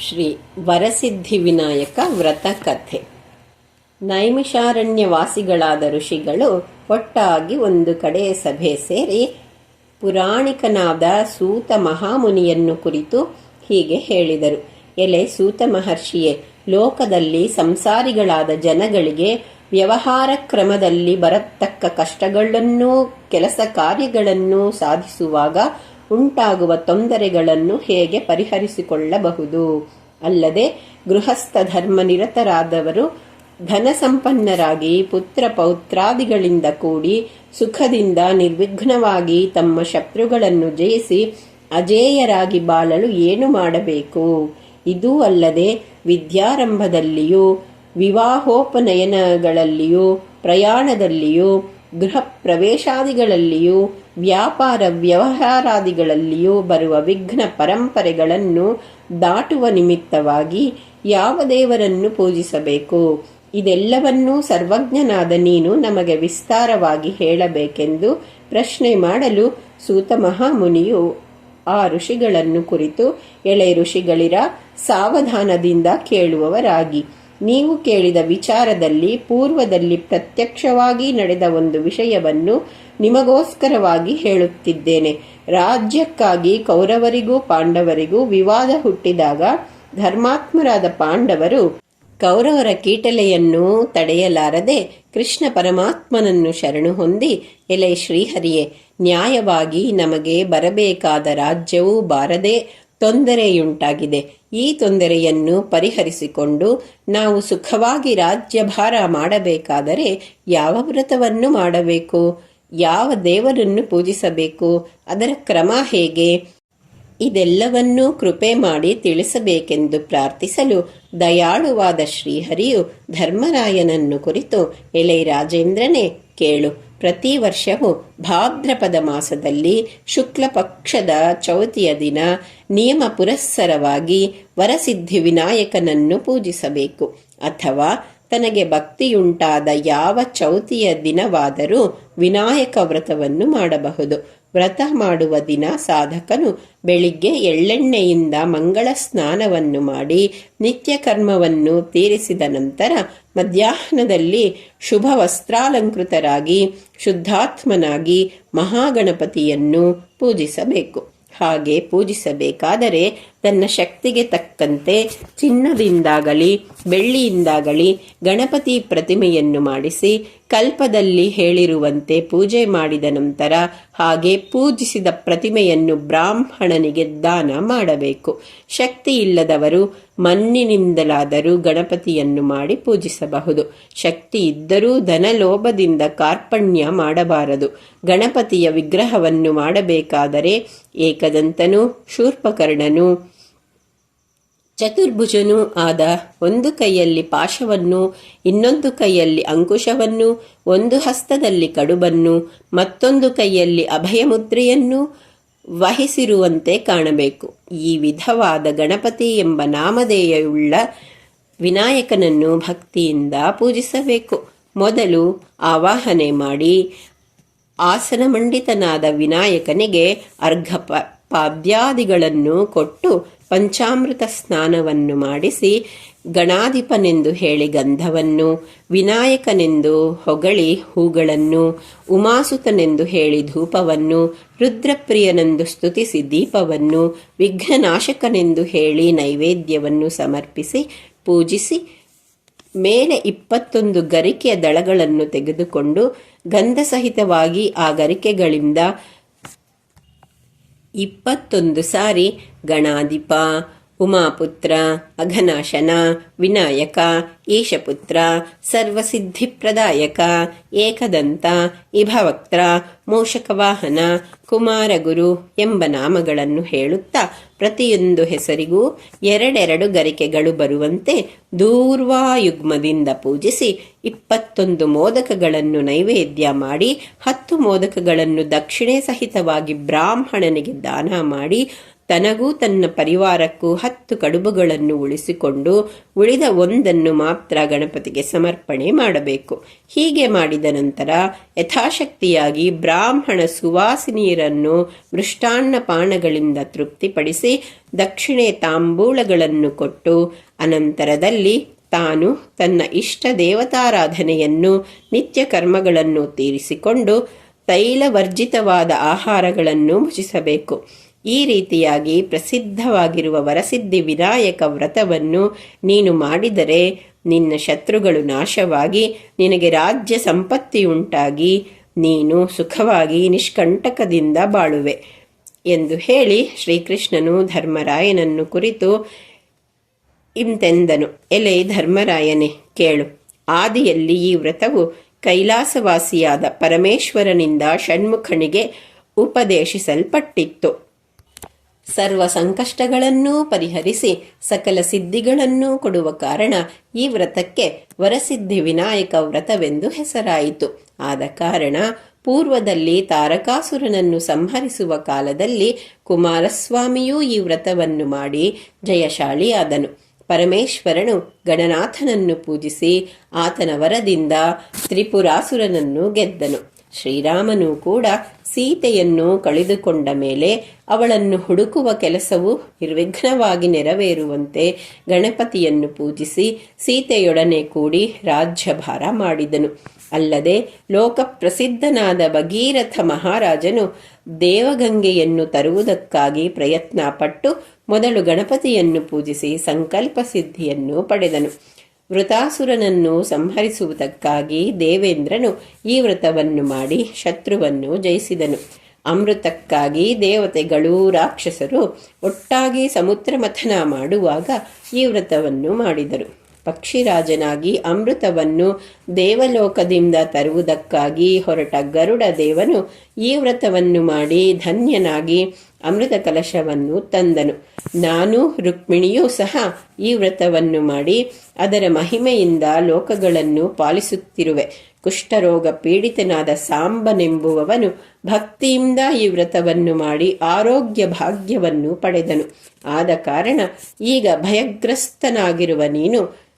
ಶ್ರೀ ವರಸಿದ್ಧಿ ವಿನಾಯಕ ವ್ರತ ಕಥೆ. ನೈಮಿಷಾರಣ್ಯವಾಸಿಗಳಾದ ಋಷಿಗಳು ಒಟ್ಟಾಗಿ ಒಂದು ಕಡೆ ಸಭೆ ಸೇರಿ ಪುರಾಣಿಕನಾದ ಸೂತ ಮಹಾಮುನಿಯನ್ನು ಕುರಿತು ಹೀಗೆ ಹೇಳಿದರು. ಎಲೆ ಸೂತ ಮಹರ್ಷಿಯೇ, ಲೋಕದಲ್ಲಿ ಸಂಸಾರಿಗಳಾದ ಜನಗಳಿಗೆ ವ್ಯವಹಾರ ಕ್ರಮದಲ್ಲಿ ಬರತಕ್ಕ ಕಷ್ಟಗಳನ್ನೂ, ಕೆಲಸ ಕಾರ್ಯಗಳನ್ನೂ ಸಾಧಿಸುವಾಗ ಉಂಟಾಗುವ ತೊಂದರೆಗಳನ್ನು ಹೇಗೆ ಪರಿಹರಿಸಿಕೊಳ್ಳಬಹುದು? ಅಲ್ಲದೆ, ಗೃಹಸ್ಥ ಧರ್ಮ ನಿರತರಾದವರು ಧನ ಸಂಪನ್ನರಾಗಿ ಪುತ್ರ ಪೌತ್ರಾದಿಗಳಿಂದ ಕೂಡಿ ಸುಖದಿಂದ ನಿರ್ವಿಘ್ನವಾಗಿ ತಮ್ಮ ಶತ್ರುಗಳನ್ನು ಜಯಿಸಿ ಅಜೇಯರಾಗಿ ಬಾಳಲು ಏನು ಮಾಡಬೇಕು? ಇದೂ ಅಲ್ಲದೆ, ವಿದ್ಯಾರಂಭದಲ್ಲಿಯೂ, ವಿವಾಹೋಪನಯನಗಳಲ್ಲಿಯೂ, ಪ್ರಯಾಣದಲ್ಲಿಯೂ ಗೃಹ ಪ್ರವೇಶಾದಿಗಳಲ್ಲಿಯೂ ವ್ಯಾಪಾರ ವ್ಯವಹಾರಾದಿಗಳಲ್ಲಿಯೂ ಬರುವ ವಿಘ್ನ ಪರಂಪರೆಗಳನ್ನು ದಾಟುವ ನಿಮಿತ್ತವಾಗಿ ಯಾವ ದೇವರನ್ನು ಪೂಜಿಸಬೇಕು? ಇದೆಲ್ಲವನ್ನೂ ಸರ್ವಜ್ಞನಾದ ನೀನು ನಮಗೆ ವಿಸ್ತಾರವಾಗಿ ಹೇಳಬೇಕೆಂದು ಪ್ರಶ್ನೆ ಮಾಡಲು ಸೂತ ಮಹಾಮುನಿಯು ಆ ಋಷಿಗಳನ್ನು ಕುರಿತು ಎಳೆ ಋಷಿಗಳಿರ ಸಾವಧಾನದಿಂದ ಕೇಳುವವರಾಗಿ ನೀವು ಕೇಳಿದ ವಿಚಾರದಲ್ಲಿ ಪೂರ್ವದಲ್ಲಿ ಪ್ರತ್ಯಕ್ಷವಾಗಿ ನಡೆದ ಒಂದು ವಿಷಯವನ್ನು ನಿಮಗೋಸ್ಕರವಾಗಿ ಹೇಳುತ್ತಿದ್ದೇನೆ. ರಾಜ್ಯಕ್ಕಾಗಿ ಕೌರವರಿಗೂ ಪಾಂಡವರಿಗೂ ವಿವಾದ ಹುಟ್ಟಿದಾಗ ಧರ್ಮಾತ್ಮರಾದ ಪಾಂಡವರು ಕೌರವರ ಕೀಟಲೆಯನ್ನು ತಡೆಯಲಾರದೆ ಕೃಷ್ಣ ಪರಮಾತ್ಮನನ್ನು ಶರಣು ಹೊಂದಿ, ಎಲೆ ಶ್ರೀಹರಿಯೇ, ನ್ಯಾಯವಾಗಿ ನಮಗೆ ಬರಬೇಕಾದ ರಾಜ್ಯವೂ ಬಾರದೆ ತೊಂದರೆಯುಂಟಾಗಿದೆ. ಈ ತೊಂದರೆಯನ್ನು ಪರಿಹರಿಸಿಕೊಂಡು ನಾವು ಸುಖವಾಗಿ ರಾಜ್ಯಭಾರ ಮಾಡಬೇಕಾದರೆ ಯಾವ ವ್ರತವನ್ನು ಮಾಡಬೇಕು? ಯಾವ ದೇವರನ್ನು ಪೂಜಿಸಬೇಕು? ಅದರ ಕ್ರಮ ಹೇಗೆ? ಇದೆಲ್ಲವನ್ನೂ ಕೃಪೆ ಮಾಡಿ ತಿಳಿಸಬೇಕೆಂದು ಪ್ರಾರ್ಥಿಸಲು ದಯಾಳುವಾದ ಶ್ರೀಹರಿಯು ಧರ್ಮರಾಯನನ್ನು ಕುರಿತು, ಎಲೆ ರಾಜೇಂದ್ರನೇ, ಕೇಳು. ಪ್ರತಿ ವರ್ಷವೂ ಭಾದ್ರಪದ ಮಾಸದಲ್ಲಿ ಶುಕ್ಲ ಪಕ್ಷದ ಚೌತಿಯ ದಿನ ನಿಯಮ ಪುರಸ್ಸರವಾಗಿ ವರಸಿದ್ಧಿ ವಿನಾಯಕನನ್ನು ಪೂಜಿಸಬೇಕು. ಅಥವಾ ತನಗೆ ಭಕ್ತಿಯುಂಟಾದ ಯಾವ ಚೌತಿಯ ದಿನವಾದರೂ ವಿನಾಯಕ ವ್ರತವನ್ನು ಮಾಡಬಹುದು. ವ್ರತ ಮಾಡುವ ದಿನ ಸಾಧಕನು ಬೆಳಿಗ್ಗೆ ಎಳ್ಳೆಣ್ಣೆಯಿಂದ ಮಂಗಳ ಸ್ನಾನವನ್ನು ಮಾಡಿ ನಿತ್ಯ ಕರ್ಮವನ್ನು ತೀರಿಸಿದ ನಂತರ ಮಧ್ಯಾಹ್ನದಲ್ಲಿ ಶುಭ ವಸ್ತ್ರಾಲಂಕೃತರಾಗಿ, ಶುದ್ಧಾತ್ಮನಾಗಿ ಮಹಾಗಣಪತಿಯನ್ನು ಪೂಜಿಸಬೇಕು. ಹಾಗೆ ಪೂಜಿಸಬೇಕಾದರೆ ತನ್ನ ಶಕ್ತಿಗೆ ತಕ್ಕಂತೆ ಚಿನ್ನದಿಂದಾಗಲಿ, ಬೆಳ್ಳಿಯಿಂದಾಗಲಿ ಗಣಪತಿ ಪ್ರತಿಮೆಯನ್ನು ಮಾಡಿಸಿ ಕಲ್ಪದಲ್ಲಿ ಹೇಳಿರುವಂತೆ ಪೂಜೆ ಮಾಡಿದ ನಂತರ ಹಾಗೆ ಪೂಜಿಸಿದ ಪ್ರತಿಮೆಯನ್ನು ಬ್ರಾಹ್ಮಣನಿಗೆ ದಾನ ಮಾಡಬೇಕು. ಶಕ್ತಿ ಇಲ್ಲದವರು ಮಣ್ಣಿನಿಂದಲಾದರೂ ಗಣಪತಿಯನ್ನು ಮಾಡಿ ಪೂಜಿಸಬಹುದು. ಶಕ್ತಿ ಇದ್ದರೂ ಧನಲೋಭದಿಂದ ಕಾರ್ಪಣ್ಯ ಮಾಡಬಾರದು. ಗಣಪತಿಯ ವಿಗ್ರಹವನ್ನು ಮಾಡಬೇಕಾದರೆ ಏಕದಂತನು ಶೂರ್ಪಕರ್ಣನು ಚತುರ್ಭುಜನೂ ಆದ ಒಂದು ಕೈಯಲ್ಲಿ ಪಾಶವನ್ನು, ಇನ್ನೊಂದು ಕೈಯಲ್ಲಿ ಅಂಕುಶವನ್ನು, ಒಂದು ಹಸ್ತದಲ್ಲಿ ಕಡುಬನ್ನು, ಮತ್ತೊಂದು ಕೈಯಲ್ಲಿ ಅಭಯಮುದ್ರೆಯನ್ನು ವಹಿಸಿರುವಂತೆ ಕಾಣಬೇಕು. ಈ ವಿಧವಾದ ಗಣಪತಿ ಎಂಬ ನಾಮಧೇಯವುಳ್ಳ ವಿನಾಯಕನನ್ನು ಭಕ್ತಿಯಿಂದ ಪೂಜಿಸಬೇಕು. ಮೊದಲು ಆವಾಹನೆ ಮಾಡಿ ಆಸನ ಮಂಡಿತನಾದ ವಿನಾಯಕನಿಗೆ ಅರ್ಘ ಪಾದ್ಯಾದಿಗಳನ್ನು ಕೊಟ್ಟು ಪಂಚಾಮೃತ ಸ್ನಾನವನ್ನು ಮಾಡಿಸಿ ಗಣಾಧಿಪನೆಂದು ಹೇಳಿ ಗಂಧವನ್ನು, ವಿನಾಯಕನೆಂದು ಹೊಗಳಿ ಹೂಗಳನ್ನು, ಉಮಾಸುತನೆಂದು ಹೇಳಿ ಧೂಪವನ್ನು, ರುದ್ರಪ್ರಿಯನೆಂದು ಸ್ತುತಿಸಿ ದೀಪವನ್ನು, ವಿಘ್ನನಾಶಕನೆಂದು ಹೇಳಿ ನೈವೇದ್ಯವನ್ನು ಸಮರ್ಪಿಸಿ ಪೂಜಿಸಿ ಮೇಲೆ ಇಪ್ಪತ್ತೊಂದು ಗರಿಕೆಯ ದಳಗಳನ್ನು ತೆಗೆದುಕೊಂಡು ಗಂಧಸಹಿತವಾಗಿ ಆ ಗರಿಕೆಗಳಿಂದ ಇಪ್ಪತ್ತೊಂದು ಸಾರಿ ಗಣಾಧಿಪ ಉಮಾಪುತ್ರ, ಅಘನಾಶನ, ವಿನಾಯಕ ಈಶಪುತ್ರ ಸರ್ವಸಿದ್ಧಿಪ್ರದಾಯಕ, ಏಕದಂತ, ಇಭವಕ್ತ್ರ, ಮೋಷಕವಾಹನ, ಕುಮಾರಗುರು ಎಂಬ ನಾಮಗಳನ್ನು ಹೇಳುತ್ತಾ ಪ್ರತಿಯೊಂದು ಹೆಸರಿಗೂ ಎರಡೆರಡು ಗರಿಕೆಗಳು ಬರುವಂತೆ ದೂರ್ವಾಯುಗ್ಮದಿಂದ ಪೂಜಿಸಿ ಇಪ್ಪತ್ತೊಂದು ಮೋದಕಗಳನ್ನು ನೈವೇದ್ಯ ಮಾಡಿ, ಹತ್ತು ಮೋದಕಗಳನ್ನು ದಕ್ಷಿಣೆ ಸಹಿತವಾಗಿ ಬ್ರಾಹ್ಮಣನಿಗೆ ದಾನ ಮಾಡಿ ತನಗೂ ತನ್ನ ಪರಿವಾರಕ್ಕೂ ಹತ್ತು ಕಡುಬುಗಳನ್ನು ಉಳಿಸಿಕೊಂಡು ಉಳಿದ ಒಂದನ್ನು ಮಾತ್ರ ಗಣಪತಿಗೆ ಸಮರ್ಪಣೆ ಮಾಡಬೇಕು. ಹೀಗೆ ಮಾಡಿದ ನಂತರ ಯಥಾಶಕ್ತಿಯಾಗಿ ಬ್ರಾಹ್ಮಣ ಸುವಾಸಿನಿಯರನ್ನು ಮೃಷ್ಟಾನ್ನ ಪಾನಗಳಿಂದ ತೃಪ್ತಿಪಡಿಸಿ ದಕ್ಷಿಣೆ ತಾಂಬೂಳಗಳನ್ನು ಕೊಟ್ಟು ಅನಂತರದಲ್ಲಿ ತಾನು ತನ್ನ ಇಷ್ಟ ದೇವತಾರಾಧನೆಯನ್ನು, ನಿತ್ಯ ಕರ್ಮಗಳನ್ನು ತೀರಿಸಿಕೊಂಡು ತೈಲವರ್ಜಿತವಾದ ಆಹಾರಗಳನ್ನು ಭುಜಿಸಬೇಕು. ಈ ರೀತಿಯಾಗಿ ಪ್ರಸಿದ್ಧವಾಗಿರುವ ವರಸಿದ್ಧಿ ವಿನಾಯಕ ವ್ರತವನ್ನು ನೀನು ಮಾಡಿದರೆ ನಿನ್ನ ಶತ್ರುಗಳು ನಾಶವಾಗಿ, ನಿನಗೆ ರಾಜ್ಯ ಸಂಪತ್ತಿಯುಂಟಾಗಿ ನೀನು ಸುಖವಾಗಿ ನಿಷ್ಕಂಟಕದಿಂದ ಬಾಳುವೆ ಎಂದು ಹೇಳಿ ಶ್ರೀಕೃಷ್ಣನು ಧರ್ಮರಾಯನನ್ನು ಕುರಿತು ಇಂತೆಂದನು. ಎಲೆ ಧರ್ಮರಾಯನೇ, ಕೇಳು. ಆದಿಯಲ್ಲಿ ಈ ವ್ರತವು ಕೈಲಾಸವಾಸಿಯಾದ ಪರಮೇಶ್ವರನಿಂದ ಷಣ್ಮುಖನಿಗೆ ಉಪದೇಶಿಸಲ್ಪಟ್ಟಿತ್ತು. ಸರ್ವ ಸಂಕಷ್ಟಗಳನ್ನೂ ಪರಿಹರಿಸಿ ಸಕಲ ಸಿದ್ಧಿಗಳನ್ನೂ ಕೊಡುವ ಕಾರಣ ಈ ವ್ರತಕ್ಕೆ ವರಸಿದ್ಧಿ ವಿನಾಯಕ ವ್ರತವೆಂದು ಹೆಸರಾಯಿತು. ಆದ ಕಾರಣ ಪೂರ್ವದಲ್ಲಿ ತಾರಕಾಸುರನನ್ನು ಸಂಹರಿಸುವ ಕಾಲದಲ್ಲಿ ಕುಮಾರಸ್ವಾಮಿಯೂ ಈ ವ್ರತವನ್ನು ಮಾಡಿ ಜಯಶಾಲಿಯಾದನು. ಪರಮೇಶ್ವರನು ಗಣನಾಥನನ್ನು ಪೂಜಿಸಿ ಆತನ ವರದಿಂದ ತ್ರಿಪುರಾಸುರನನ್ನು ಗೆದ್ದನು. ಶ್ರೀರಾಮನು ಕೂಡ ಸೀತೆಯನ್ನು ಕಳೆದುಕೊಂಡ ಮೇಲೆ ಅವಳನ್ನು ಹುಡುಕುವ ಕೆಲಸವು ನಿರ್ವಿಘ್ನವಾಗಿ ನೆರವೇರುವಂತೆ ಗಣಪತಿಯನ್ನು ಪೂಜಿಸಿ ಸೀತೆಯೊಡನೆ ಕೂಡಿ ರಾಜ್ಯಭಾರ ಮಾಡಿದನು. ಅಲ್ಲದೆ ಲೋಕಪ್ರಸಿದ್ಧನಾದ ಭಗೀರಥ ಮಹಾರಾಜನು ದೇವಗಂಗೆಯನ್ನು ತರುವುದಕ್ಕಾಗಿ ಪ್ರಯತ್ನ ಪಟ್ಟು ಮೊದಲು ಗಣಪತಿಯನ್ನು ಪೂಜಿಸಿ ಸಂಕಲ್ಪ ಸಿದ್ಧಿಯನ್ನು ಪಡೆದನು. ವೃತಾಸುರನನ್ನು ಸಂಹರಿಸುವುದಕ್ಕಾಗಿ ದೇವೇಂದ್ರನು ಈ ವ್ರತವನ್ನು ಮಾಡಿ ಶತ್ರುವನ್ನು ಜಯಿಸಿದನು. ಅಮೃತಕ್ಕಾಗಿ ದೇವತೆಗಳು ರಾಕ್ಷಸರು ಒಟ್ಟಾಗಿ ಸಮುದ್ರ ಮಥನ ಮಾಡುವಾಗ ಈ ವ್ರತವನ್ನು ಮಾಡಿದರು. ಪಕ್ಷಿರಾಜನಾಗಿ ಅಮೃತವನ್ನು ದೇವಲೋಕದಿಂದ ತರುವುದಕ್ಕಾಗಿ ಹೊರಟ ಗರುಡ ದೇವನು ಈ ವ್ರತವನ್ನು ಮಾಡಿ ಧನ್ಯನಾಗಿ ಅಮೃತ ಕಲಶವನ್ನು ತಂದನು. ನಾನು ರುಕ್ಮಿಣಿಯೂ ಸಹ ಈ ವ್ರತವನ್ನು ಮಾಡಿ ಅದರ ಮಹಿಮೆಯಿಂದ ಲೋಕಗಳನ್ನು ಪಾಲಿಸುತ್ತಿರುವೆ. ಕುಷ್ಠರೋಗ ಪೀಡಿತನಾದ ಸಾಂಬನೆಂಬುವವನು ಭಕ್ತಿಯಿಂದ ಈ ವ್ರತವನ್ನು ಮಾಡಿ ಆರೋಗ್ಯ ಭಾಗ್ಯವನ್ನು ಪಡೆದನು. ಆದ ಕಾರಣ ಈಗ ಭಯಗ್ರಸ್ತನಾಗಿರುವ ನೀನು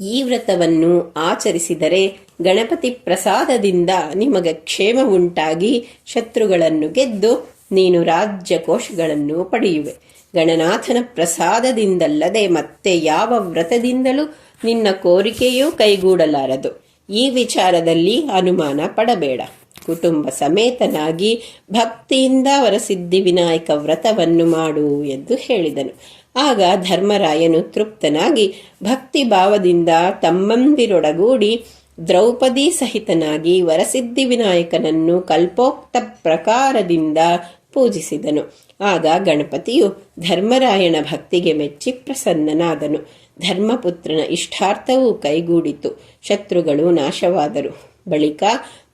ಈ ವ್ರತವನ್ನು ಆಚರಿಸಿದರೆ ಗಣಪತಿ ಪ್ರಸಾದದಿಂದ ನಿಮಗೆ ಕ್ಷೇಮ ಉಂಟಾಗಿ ಶತ್ರುಗಳನ್ನು ಗೆದ್ದು ನೀನು ರಾಜ್ಯ ಕೋಶಗಳನ್ನು ಪಡೆಯುವೆ. ಗಣನಾಥನ ಪ್ರಸಾದದಿಂದಲ್ಲದೆ ಮತ್ತೆ ಯಾವ ವ್ರತದಿಂದಲೂ ನಿನ್ನ ಕೋರಿಕೆಯೂ ಕೈಗೂಡಲಾರದು. ಈ ವಿಚಾರದಲ್ಲಿ ಅನುಮಾನ ಪಡಬೇಡ. ಕುಟುಂಬ ಸಮೇತನಾಗಿ ಭಕ್ತಿಯಿಂದ ವರಸಿದ್ಧಿ ವಿನಾಯಕ ವ್ರತವನ್ನು ಮಾಡು ಎಂದು ಹೇಳಿದನು. ಆಗ ಧರ್ಮರಾಯನು ತೃಪ್ತನಾಗಿ ಭಕ್ತಿ ಭಾವದಿಂದ ತಮ್ಮಂದಿರೊಡಗೂಡಿ ದ್ರೌಪದಿ ಸಹಿತನಾಗಿ ವರಸಿದ್ಧಿ ವಿನಾಯಕನನ್ನು ಕಲ್ಪೋಕ್ತ ಪ್ರಕಾರದಿಂದ ಪೂಜಿಸಿದನು. ಆಗ ಗಣಪತಿಯು ಧರ್ಮರಾಯನ ಭಕ್ತಿಗೆ ಮೆಚ್ಚಿ ಪ್ರಸನ್ನನಾದನು. ಧರ್ಮಪುತ್ರನ ಇಷ್ಟಾರ್ಥವೂ ಕೈಗೂಡಿತು. ಶತ್ರುಗಳು ನಾಶವಾದರು. ಬಳಿಕ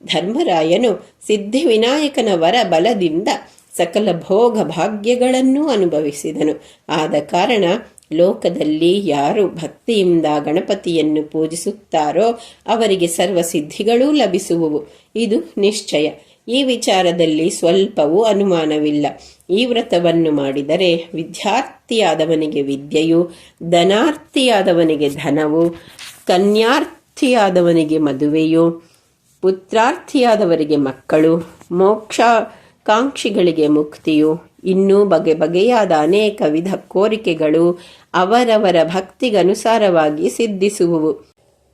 ಧರ್ಮರಾಯನು ಸಿದ್ಧಿವಿನಾಯಕನ ವರ ಬಲದಿಂದ ಸಕಲ ಭೋಗ ಭಾಗ್ಯಗಳನ್ನೂ ಅನುಭವಿಸಿದನು. ಆದ ಕಾರಣ ಲೋಕದಲ್ಲಿ ಯಾರು ಭಕ್ತಿಯಿಂದ ಗಣಪತಿಯನ್ನು ಪೂಜಿಸುತ್ತಾರೋ ಅವರಿಗೆ ಸರ್ವ ಸಿದ್ಧಿಗಳೂ ಲಭಿಸುವುವು. ಇದು ನಿಶ್ಚಯ. ಈ ವಿಚಾರದಲ್ಲಿ ಸ್ವಲ್ಪವೂ ಅನುಮಾನವಿಲ್ಲ. ಈ ವ್ರತವನ್ನು ಮಾಡಿದರೆ ವಿದ್ಯಾರ್ಥಿಯಾದವನಿಗೆ ವಿದ್ಯೆಯು, ಧನಾರ್ಥಿಯಾದವನಿಗೆ ಧನವು, ಕನ್ಯಾರ್ಥಿಯಾದವನಿಗೆ ಮದುವೆಯು, ಪುತ್ರಾರ್ಥಿಯಾದವರಿಗೆ ಮಕ್ಕಳು ಮೋಕ್ಷಾಕಾಂಕ್ಷಿಗಳಿಗೆ ಮುಕ್ತಿಯು ಇನ್ನೂ ಬಗೆ ಬಗೆಯಾದ ಅನೇಕ ವಿಧ ಕೋರಿಕೆಗಳು ಅವರವರ ಭಕ್ತಿಗನುಸಾರವಾಗಿ ಸಿದ್ಧಿಸುವುವು.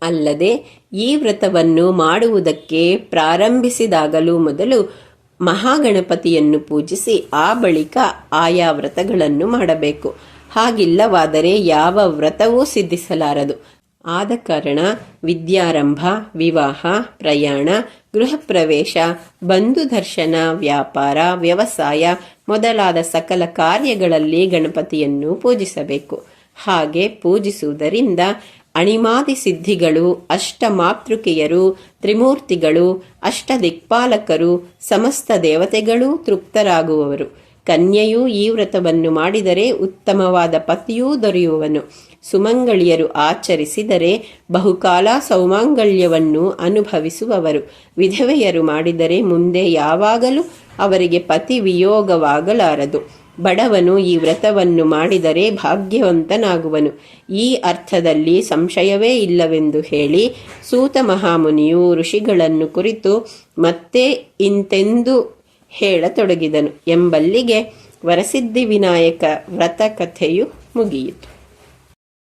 ಅಲ್ಲದೆ ಈ ವ್ರತವನ್ನು ಮಾಡುವುದಕ್ಕೆ ಪ್ರಾರಂಭಿಸಿದಾಗಲೂ ಮೊದಲು ಮಹಾಗಣಪತಿಯನ್ನು ಪೂಜಿಸಿ ಆ ಬಳಿಕ ಆಯಾ ವ್ರತಗಳನ್ನು ಮಾಡಬೇಕು. ಹಾಗಿಲ್ಲವಾದರೆ ಯಾವ ವ್ರತವೂ ಸಿದ್ಧಿಸಲಾರದು. ಆದ ಕಾರಣ ವಿದ್ಯಾರಂಭ, ವಿವಾಹ, ಪ್ರಯಾಣ ಗೃಹ ಪ್ರವೇಶ ಬಂಧು ದರ್ಶನ ವ್ಯಾಪಾರ, ವ್ಯವಸಾಯ ಮೊದಲಾದ ಸಕಲ ಕಾರ್ಯಗಳಲ್ಲಿ ಗಣಪತಿಯನ್ನು ಪೂಜಿಸಬೇಕು. ಹಾಗೆ ಪೂಜಿಸುವುದರಿಂದ ಅಣಿಮಾದಿ ಸಿದ್ಧಿಗಳು, ಅಷ್ಟ ಮಾತೃಕೆಯರು, ತ್ರಿಮೂರ್ತಿಗಳು, ಅಷ್ಟ ದಿಕ್ಪಾಲಕರು, ಸಮಸ್ತ ದೇವತೆಗಳೂ ತೃಪ್ತರಾಗುವವರು. ಕನ್ಯೆಯೂ ಈ ವ್ರತವನ್ನು ಮಾಡಿದರೆ ಉತ್ತಮವಾದ ಪತಿಯೂ ದೊರೆಯುವನು. ಸುಮಂಗಳಿಯರು ಆಚರಿಸಿದರೆ ಬಹುಕಾಲ ಸೌಮಾಂಗಲ್ಯವನ್ನು ಅನುಭವಿಸುವವರು. ವಿಧವೆಯರು ಮಾಡಿದರೆ ಮುಂದೆ ಯಾವಾಗಲೂ ಅವರಿಗೆ ಪತಿ ವಿಯೋಗವಾಗಲಾರದು. ಬಡವನು ಈ ವ್ರತವನ್ನು ಮಾಡಿದರೆ ಭಾಗ್ಯವಂತನಾಗುವನು. ಈ ಅರ್ಥದಲ್ಲಿ ಸಂಶಯವೇ ಇಲ್ಲವೆಂದು ಹೇಳಿ ಸೂತ ಮಹಾಮುನಿಯು ಋಷಿಗಳನ್ನು ಕುರಿತು ಮತ್ತೆ ಇಂತೆಂದು ಹೇಳತೊಡಗಿದನು. ಎಂಬಲ್ಲಿಗೆ ವರಸಿದ್ಧಿ ವಿನಾಯಕ ವ್ರತ ಕಥೆಯು ಮುಗಿಯಿತು.